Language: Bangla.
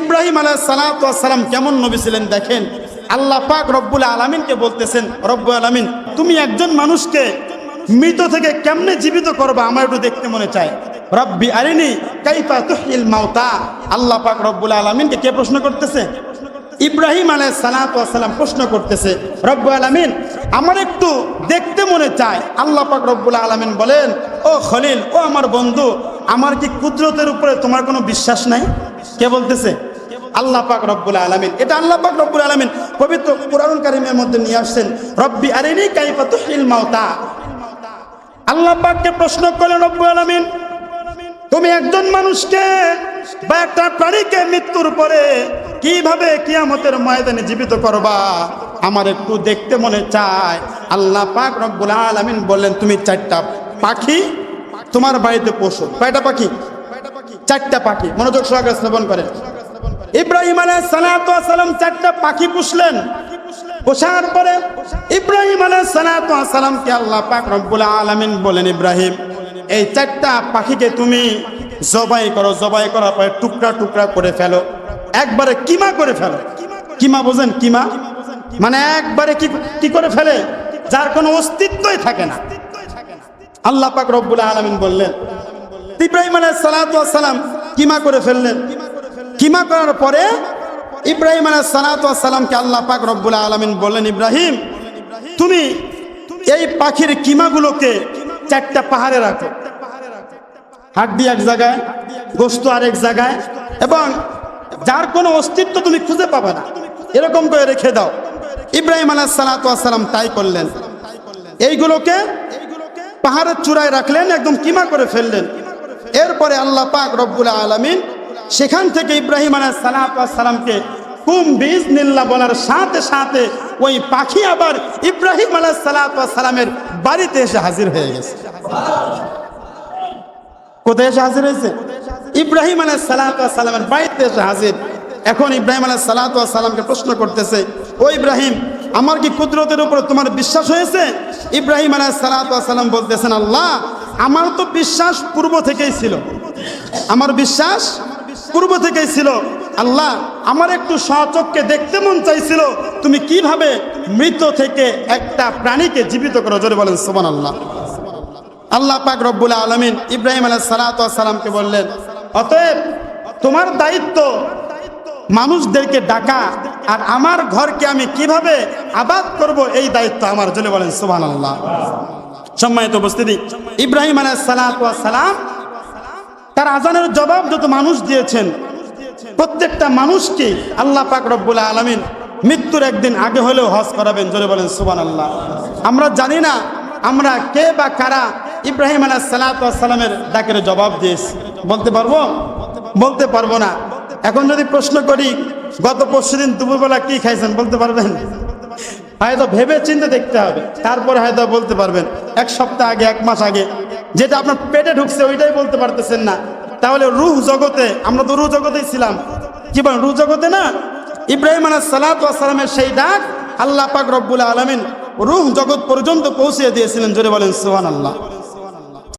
ইব্রাহিম আলাহ সালাম কেমন নবী ছিলেন দেখেন? আল্লাহ পাক রব্বুল আলমিনকে বলতেছেন, রব্বুল আলমিন, তুমি একজন মানুষকে মৃত থেকে কেমনে জীবিত করবা? আমার একটু দেখতে মনে চায়। রব্বি আরিনি কাইফা তুহিল মাউতা। আল্লাহ পাক রব্বুল আলমিনকে কে প্রশ্ন করতেছে? ইব্রাহিম আলাই সালাম প্রশ্ন করতেছে রব্বু আলমিন, আমার একটু দেখতে মনে চায়। আল্লাহ পাক রব্বুল আলমিন বলেন, ও খলিল, ও আমার বন্ধু আমার কি কুদরতের উপরে তোমার কোনো বিশ্বাস নাই? কে বলতেছে? আল্লাহ পাক রব্বুল আলমিন। এটা আল্লাহ পাক রব্বুল আলমিন পবিত্র কোরআন কারিমের মধ্যে নিয়ে আসছেন, রব্বি আরিনি কাইফা তুহিল মাউতা আল্লাহ পাককে প্রশ্ন করলেন, রব্বুল আলমিন, তুমি একজন মানুষকে বা একটা প্রাণীকে মৃত্যুর পরে কীভাবে কিয়ামতের ময়দানে জীবিত করবা? আমার একটু দেখতে মনে চায়। আল্লাহ পাক রব্বুল আলামিন বললেন, তুমি চারটা পাখি তোমার বাড়িতে পশু। কয়টা পাখি? চারটা পাখি। মনোযোগ সহকারে শ্রবণ করেন। ইব্রাহিম আলাইহিস সালাতু ওয়াস সালাম চারটা পাখি পুষলেন। পোষার পরে ইব্রাহিম আলাইহিস সালাতু ওয়াস সালামকে আল্লাহ পাক রব্বুল আলামিন বলেন, ইব্রাহিম, এই চারটা পাখিকে তুমি জবাই করো, জবাই করার পরে টুকরা টুকরা করে ফেলো। একবারে কিমা করে ফেলো। কিমা বোঝেন? কিমা? মানে একবারে কি করে ফেলে? যার কোনো অস্তিত্বই থাকে না। আল্লাহ পাক রব্বুল আলামিন বললেন, ইব্রাহিম ওয়াস সালাম কিমা করে ফেললেন? কিমা করার পরে ইব্রাহিম আলাইহিস সালাতু ওয়াস সালামকে আল্লাহ পাক রব্বুল আলামিন বললেন, ইব্রাহিম, তুমি এই পাখির কিমাগুলোকে চারটা পাহাড়ে রাখো। হাড্ডি এক জায়গায়, গোস্ত আরেক জায়গায়, এবং যার কোনো অস্তিত্ব তুমি খুঁজে পাবে না, এরকম করে রেখে দাও। ইব্রাহিম আলাহ সালাতাম তাই করলেন। এইগুলোকে পাহাড়ের চূড়ায় রাখলেন, একদম কিমা করে ফেললেন। এরপরে আল্লাহ পাক রব্বুল আলমিন সেখান থেকে ইব্রাহিম আলাহ সালাতামকে কুম বীজ নিল্লা বলার সাথে সাথে ওই পাখি আবার ইব্রাহিম আলাহ সালাতামের বাড়িতে এসে হাজির হয়ে গেছে। কোথায় এসে হাজির হয়েছে? ইব্রাহিম আলাহ সালামের বাড়িতে এসে হাজির। এখন ইব্রাহিম আলাহ সালামকে প্রশ্ন করতেছে, ও ইব্রাহিম আমার কি কুদরতের উপর তোমার বিশ্বাস হয়েছে? ইব্রাহিম আলাহ সালাম বলতেছেন, আল্লাহ, আমার তো বিশ্বাস পূর্ব থেকেই ছিল। আমার বিশ্বাস পূর্ব থেকেই ছিল। আল্লাহ, আমার একটু সচককে দেখতে মন চাইছিল। তুমি কীভাবে মৃত থেকে একটা প্রাণীকে জীবিত করো? জোরে বলেন সোমান আল্লাহ আল্লাহ পাক রব্বুল আলমিন ইব্রাহিম আলাহ সালাতামকে বললেন, অতএব তোমার দায়িত্ব মানুষদেরকে ডাকা আর আমার ঘরকে আমি কীভাবে আবাদ করব এই দায়িত্ব আমার জন্য বলেন সুবান আল্লাহ সম্মানিত উপস্থিতি, ইব্রাহিম সালাম, তার আজানের জবাব যত মানুষ দিয়েছেন, প্রত্যেকটা মানুষকে আল্লাহ পাক রব্বুল আলমিন মৃত্যুর একদিন আগে হলেও হজ করাবেন, জোরে বলেন সুবান আল্লাহ আমরা জানি না আমরা কে বা কারা ইব্রাহিম আলাহ সালাতামের ডাকের জবাব দিয়েছি। বলতে পারব? বলতে পারব না। এখন যদি প্রশ্ন করি গত পরশু দিন দুপুরবেলা কি খাইছেন বলতে পারবেন? হয়তো ভেবে চিন্তে দেখতে হবে, তারপরে হয়তো বলতে পারবেন। এক সপ্তাহ আগে, এক মাস আগে, যেটা আপনার পেটে ঢুকছে ওইটাই বলতে পারতেছেন না। তাহলে রুহ জগতে, আমরা তো রুহ জগতেই ছিলাম। কি বলেন, রুহ জগতে না? ইব্রাহিম আলাহ সালাতামের সেই ডাক আল্লাহ পাক রব্বুল আলমিন রুহ জগৎ পর্যন্ত পৌঁছে দিয়েছিলেন, জোরে বলেন সোহান আল্লাহ